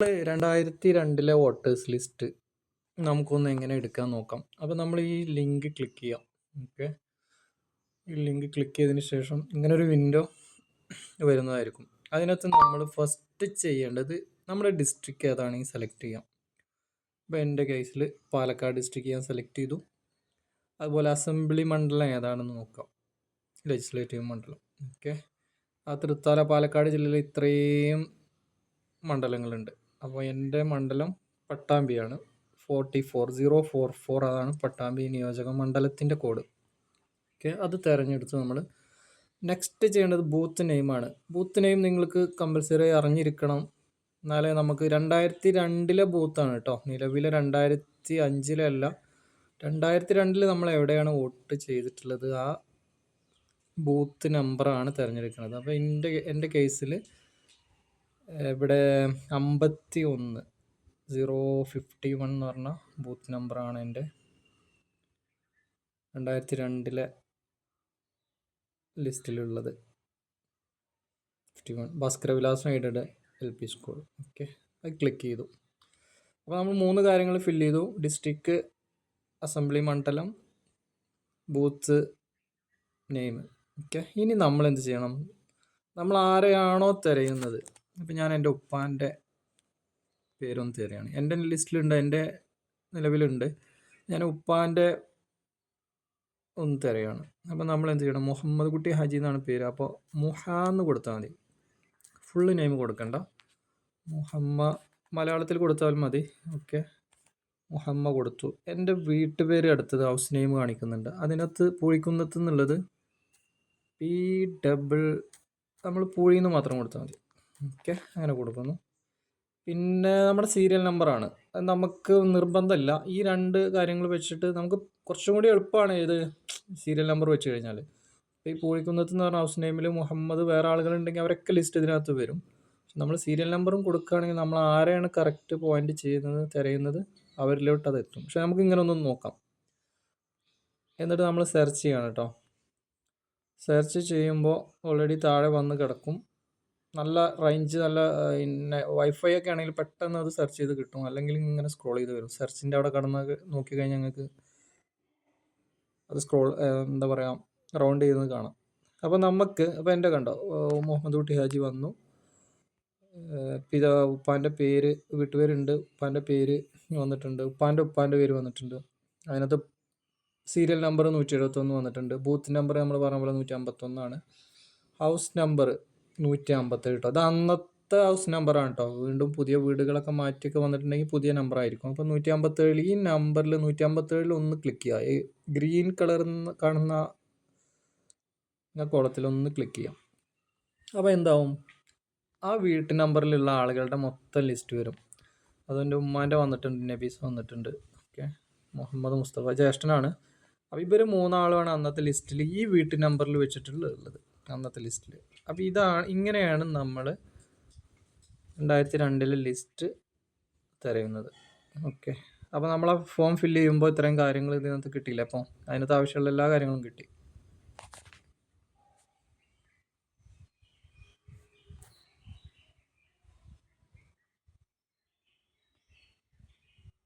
രണ്ടായിരത്തി രണ്ടിലെ voters list നമുക്കൊന്ന് എങ്ങനെ എടുക്കാൻ നോക്കാം. അപ്പോൾ നമ്മൾ ഈ ലിങ്ക് ക്ലിക്ക് ചെയ്യാം. ഓക്കെ. ഈ ലിങ്ക് ക്ലിക്ക് ചെയ്തതിന് ശേഷം ഇങ്ങനെ ഒരു വിൻഡോ വരുന്നതായിരിക്കും. അതിനകത്ത് നമ്മൾ ഫസ്റ്റ് ചെയ്യേണ്ടത് നമ്മുടെ ഡിസ്ട്രിക്റ്റ് ഏതാണെങ്കിൽ സെലക്ട് ചെയ്യാം. ഇപ്പോൾ എന്റെ കേസിൽ പാലക്കാട് ഡിസ്ട്രിക്റ്റ് ഞാൻ സെലക്ട് ചെയ്തു. അതുപോലെ അസംബ്ലി മണ്ഡലം ഏതാണെന്ന് നോക്കാം. ലെജിസ്ലേറ്റീവ് മണ്ഡലം. ഓക്കെ. ആ തൃത്താല പാലക്കാട് ജില്ലയിൽ ഇത്രയും മണ്ഡലങ്ങളുണ്ട്. അപ്പോൾ എന്റെ മണ്ഡലം പട്ടാമ്പിയാണ്. Forty four zero four four അതാണ് പട്ടാമ്പി നിയോജക മണ്ഡലത്തിന്റെ കോഡ്. ഓക്കെ അത് തിരഞ്ഞെടുത്ത് നമ്മൾ നെക്സ്റ്റ് ചെയ്യേണ്ടത് ബൂത്ത് നെയിമാണ്. ബൂത്ത് നെയിം നിങ്ങൾക്ക് കമ്പൽസറി അറിഞ്ഞിരിക്കണം. എന്നാലേ നമുക്ക് രണ്ടായിരത്തി രണ്ടിലെ ബൂത്താണ് കേട്ടോ. നിലവിലെ രണ്ടായിരത്തി അഞ്ചിലല്ല രണ്ടായിരത്തി രണ്ടിൽ നമ്മൾ എവിടെയാണ് വോട്ട് ചെയ്തിട്ടുള്ളത്? ആ ബൂത്ത് നമ്പറാണ് തിരഞ്ഞെടുക്കുന്നത്. അപ്പോൾ എന്റെ എന്റെ കേസിൽ ഇവിടെ അമ്പത്തി ഒന്ന് സീറോ ഫിഫ്റ്റി വൺ എന്ന് പറഞ്ഞ ബൂത്ത് നമ്പറാണ് എന്റെ. രണ്ടായിരത്തി രണ്ടിലെ ലിസ്റ്റിലുള്ളത്. Fifty one Bhaskara Vilasam aided L P school. Okay. അത് ക്ലിക്ക് ചെയ്തു. അപ്പോൾ നമ്മൾ മൂന്ന് കാര്യങ്ങൾ ഫില്ല് ചെയ്തു. ഡിസ്ട്രിക്ട് അസംബ്ലി മണ്ഡലം ബൂത്ത് നെയിം ഓക്കെ. ഇനി നമ്മൾ എന്ത് ചെയ്യണം? നമ്മൾ ആരെയാണോ തിരയുന്നത്? ഇപ്പം ഞാൻ എന്റെ ഉപ്പാന്റെ പേരൊന്ന് തരികയാണ് എന്റെ ലിസ്റ്റിലുണ്ട് എന്റെ നിലവിലുണ്ട്. ഞാൻ ഉപ്പാന്റെ ഒന്ന് തിരയാണ്. അപ്പം നമ്മൾ എന്ത് ചെയ്യണം? മുഹമ്മദ് കുട്ടി ഹജി എന്നാണ് പേര്. അപ്പോൾ മുഹാന്ന് കൊടുത്താൽ മതി. ഫുള്ള് നെയിം കൊടുക്കണ്ട. മുഹമ്മ മലയാളത്തിൽ കൊടുത്താൽ മതി. ഓക്കെ മുഹമ്മ കൊടുത്തു. എന്റെ വീട്ടുപേര് അടുത്തത് ഹൗസ് നെയിം കാണിക്കുന്നുണ്ട്. അതിനകത്ത് പൂഴിക്കുന്നത്ത് എന്നുള്ളത് പി ഡബിൾ നമ്മൾ പൂഴിന്ന് മാത്രം കൊടുത്താൽ മതി. ഓക്കെ അങ്ങനെ കൊടുക്കുന്നു. പിന്നെ നമ്മുടെ സീരിയൽ നമ്പറാണ് നമുക്ക് നിർബന്ധമില്ല. ഈ രണ്ട് കാര്യങ്ങൾ വെച്ചിട്ട് നമുക്ക് കുറച്ചും കൂടി എളുപ്പമാണ് ഏത് സീരിയൽ നമ്പർ വെച്ച് കഴിഞ്ഞാൽ. ഇപ്പോൾ ഈ പൂഴിക്കുന്നത്ത് എന്ന് പറഞ്ഞ ഹൗസ് നെയിമിൽ മുഹമ്മദ് വേറെ ആളുകളുണ്ടെങ്കിൽ അവരൊക്കെ ലിസ്റ്റ് ഇതിനകത്ത് വരും. നമ്മൾ സീരിയൽ നമ്പറും കൊടുക്കുകയാണെങ്കിൽ നമ്മൾ ആരെയാണ് കറക്റ്റ് പോയിന്റ് ചെയ്യുന്നത് തിരയുന്നത് അവരിലോട്ട് അത് എത്തും. പക്ഷെ നമുക്ക് ഇങ്ങനെ ഒന്നും നോക്കാം. എന്നിട്ട് നമ്മൾ സെർച്ച് ചെയ്യണം കേട്ടോ സെർച്ച് ചെയ്യുമ്പോൾ ഓൾറെഡി താഴെ വന്ന് കിടക്കും. നല്ല റേഞ്ച് നല്ല പിന്നെ വൈഫൈ ഒക്കെ ആണെങ്കിൽ പെട്ടെന്ന് അത് സെർച്ച് ചെയ്ത് കിട്ടും. അല്ലെങ്കിൽ ഇങ്ങനെ സ്ക്രോൾ ചെയ്ത് വരും. സെർച്ചിന്റെ അവിടെ കടന്ന് നോക്കി കഴിഞ്ഞാൽ ഞങ്ങൾക്ക് അത് സ്ക്രോൾ എന്താ പറയുക റൗണ്ട് ചെയ്യുന്നത് കാണാം. അപ്പോൾ നമുക്ക് അപ്പോൾ എന്റെ കണ്ടോ മുഹമ്മദ് കുട്ടി ഹാജി വന്നു. പിതാ ഉപ്പാന്റെ പേര് വീട്ടുപേരുണ്ട്. ഉപ്പാന്റെ പേര് വന്നിട്ടുണ്ട്. ഉപ്പാന്റെ ഉപ്പാന്റെ പേര് വന്നിട്ടുണ്ട്. അതിനകത്ത് സീരിയൽ നമ്പർ നൂറ്റി എഴുപത്തൊന്ന് വന്നിട്ടുണ്ട്. ബൂത്ത് നമ്പർ നമ്മൾ പറഞ്ഞ പോലെ നൂറ്റി അമ്പത്തൊന്നാണ്. ഹൗസ് നമ്പർ നൂറ്റി അമ്പത്തേഴ് കേട്ടോ അത് അന്നത്തെ ഹൗസ് നമ്പറാണ് കേട്ടോ വീണ്ടും പുതിയ വീടുകളൊക്കെ മാറ്റിയൊക്കെ വന്നിട്ടുണ്ടെങ്കിൽ പുതിയ നമ്പർ ആയിരിക്കും. അപ്പോൾ നൂറ്റി അമ്പത്തേഴ് ഈ നമ്പറിൽ നൂറ്റി അമ്പത്തേഴിൽ ഒന്ന് ക്ലിക്ക് ചെയ്യുക ഈ ഗ്രീൻ കളർ കാണുന്ന കോളത്തിൽ ഒന്ന് ക്ലിക്ക് ചെയ്യാം. അപ്പോൾ എന്താവും? ആ വീട്ടു നമ്പറിലുള്ള ആളുകളുടെ മൊത്തം ലിസ്റ്റ് വരും. അതെന്റെ ഉമ്മാന്റെ വന്നിട്ടുണ്ട് നബീസ് വന്നിട്ടുണ്ട്. ഓക്കെ മുഹമ്മദ് മുസ്തഫ ജ്യേഷ്ഠനാണ്. അപ്പോൾ ഇവർ മൂന്നാളുമാണ് അന്നത്തെ ലിസ്റ്റിൽ ഈ വീട്ടു നമ്പറിൽ വെച്ചിട്ടുള്ളത്. അന്നത്തെ ലിസ്റ്റിൽ അപ്പോൾ ഇതാണ് ഇങ്ങനെയാണ് നമ്മൾ രണ്ടായിരത്തി രണ്ടിലെ ലിസ്റ്റ് തിരയുന്നത്. ഓക്കെ. അപ്പോൾ നമ്മൾ ആ ഫോം ഫില്ല് ചെയ്യുമ്പോൾ ഇത്രയും കാര്യങ്ങൾ ഇതിനകത്ത് കിട്ടിയില്ല. അപ്പോൾ അതിനകത്ത് ആവശ്യമുള്ള എല്ലാ കാര്യങ്ങളും കിട്ടി.